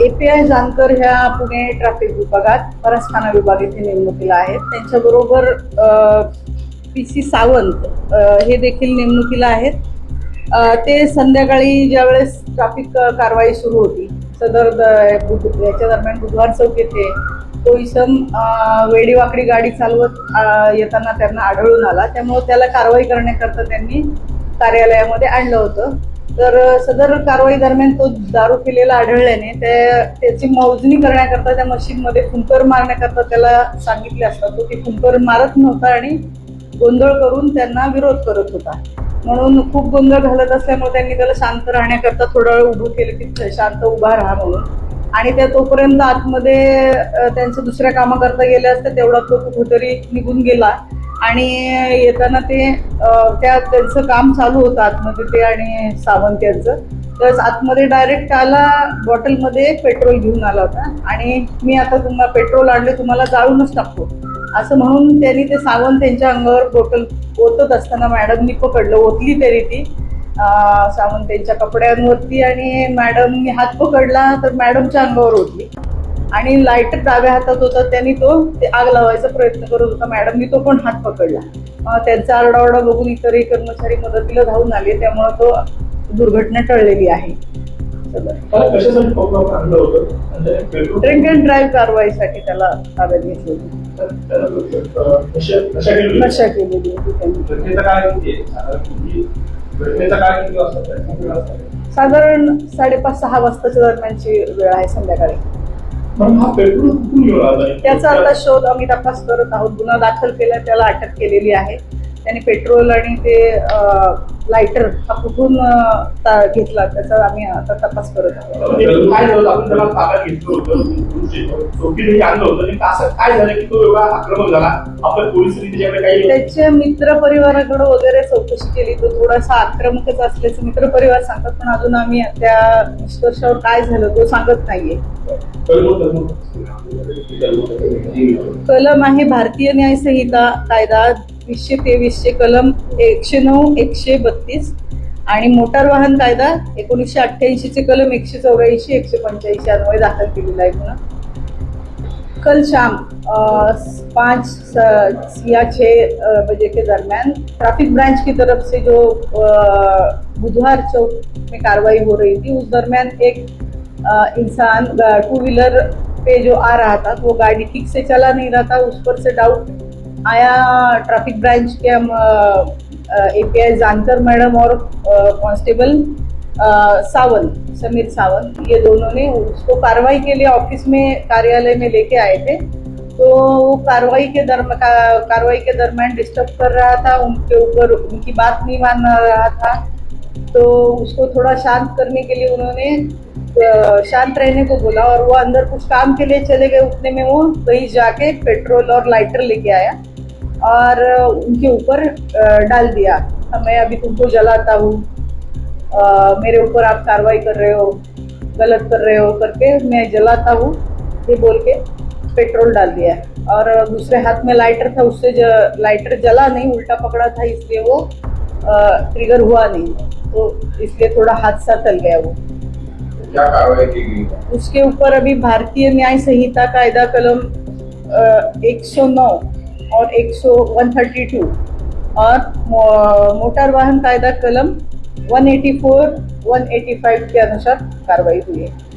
A P I Jankar ह्या Pune traffic विभागात परसखाना विभाग येथे नेमणुकीला आहेत. त्यांच्याबरोबर पी सी सावंत हे देखील नेमणुकीला आहेत. ते संध्याकाळी ज्यावेळेस ट्रॅफिक कारवाई सुरू होती सदर द- याच्या दरम्यान बुधवार चौक येथे तो इसम वेडीवाकडी गाडी चालवत येताना त्यांना आढळून आला. त्यामुळे त्याला कारवाई करण्याकरता त्यांनी कार्यालयामध्ये आणलं होतं. तर सदर कारवाई दरम्यान तो दारू पिलेला आढळल्याने त्या त्याची मोजणी करण्याकरता त्या मशीनमध्ये फुंकर मारण्याकरता त्याला सांगितले असता तो ती फुंकर मारत नव्हता आणि गोंधळ करून त्यांना विरोध करत होता. म्हणून खूप गोंधळ घालत असल्यामुळे त्यांनी त्याला शांत राहण्याकरता थोडा वेळ उभं केलं की शांत उभा राहा म्हणून. आणि त्या तोपर्यंत आतमध्ये त्यांचं त्यांच्या दुसऱ्या कामाकरता गेले असते तेवढा तो कुठेतरी निघून गेला. आणि येताना ते त्या त्यांचं काम चालू होतं आतमध्ये ते आणि सावंत यांचं. तर आतमध्ये डायरेक्ट आला बॉटलमध्ये पेट्रोल घेऊन आला होता. आणि मी आता तुम्हाला पेट्रोल आणले तुम्हाला जाळूनच टाकतो. असं म्हणून त्यांनी ते सावंत त्यांच्या अंगावर बॉटल ओतत असताना मॅडमनी पकडलं. ओतली तरी ती सावंत त्यांच्या कपड्यांवरती आणि मॅडमनी हात पकडला तर मॅडमच्या अंगावर ओतली. आणि लायटर डाव्या हातात होता त्यांनी तो ते आग लावायचा प्रयत्न करत होता. मॅडमनी तो पण हात पकडला. त्यांचा आरडाओरडा बघून इतरही कर्मचारी मदतीला धावून आले. त्यामुळे तो दुर्घटना टळलेली आहे. ड्रिंक अँड ड्राईव्ह कारवाईसाठी त्याला ताब्यात घेतली होती. नशा केलेली त्यांनी? साधारण साडेपाच सहा वाजताच्या दरम्यानची वेळ आहे संध्याकाळी. त्याचा आता शोध आम्ही तपास करत आहोत. गुन्हा दाखल केला त्याला अटक केलेली आहे. त्याने पेट्रोल आणि ते लायटर हा कुठून घेतला त्याचा आम्ही आता तपास करत आहोत. त्याच्या मित्र परिवाराकडे वगैरे चौकशी केली तो थोडासा आक्रमकच असल्याचं मित्र परिवार सांगतात पण अजून आम्ही त्या निष्कर्षावर काय झालं तो सांगत नाहीये. कलम आहे भारतीय न्याय संहिता कायदा वीसशे तेवीसचे कलम एकशे नऊ एकशे बत्तीस. आणि मोटार वाहन कायदा एकोणीसशे अठ्ठ्याऐंशी चे कलम एकशे चौऱ्याऐंशी एकशे पंच्याऐंशी अन्वय दाखल केलेला आहे पुन्हा. कल शाम पाँच या छः बजे के दरमियान ट्रैफिक ब्रांच की तरफ से जो अ, बुधवार चौक में कार्रवाई हो रही थी उस दरमियान एक इंसान टू व्हीलर पे जो आ रहा था वो गाड़ी ठीक से चला नहीं रहा था उस पर से डाउट आया ट्रैफिक ब्रांच के हम ए पी आई जानकर मैडम और कांस्टेबल सावन समीर सावन ये दोनों ने उसको कार्रवाई के लिए ऑफिस में कार्यालय में लेके आए थे। तो वो कार्रवाई के दरम का, कार्रवाई के दरमियान डिस्टर्ब कर रहा था उनके ऊपर उनकी बात नहीं मान रहा था। तो उसको थोड़ा शांत करने के लिए उन्होंने शांत रहने को बोला और वो अंदर कुछ काम के लिए चले गए उतने में वो कहीं जाके पेट्रोल और लाइटर लेके आया और उनके ऊपर डाल दिया। मैं अभी तुमको जलाता हूँ। मेरे ऊपर आप कार्रवाई कर रहे हो गलत कर रहे हो करके मैं जलाता हूँ ये बोल के पेट्रोल डाल दिया। और दूसरे हाथ में लाइटर था उससे ज, लाइटर जला नहीं उल्टा पकड़ा था इसलिए वो ट्रिगर हुआ नहीं। तो इसलिए थोड़ा हादसा चल गया वो। क्या कार्रवाई की गई? उसके ऊपर अभी भारतीय न्याय संहिता कायदा कलम एक सौ नौ और एक सौ वन थर्टी टू और मोटर वाहन कायदा कलम 184, 185 के अनुसार कार्रवाई हुई है।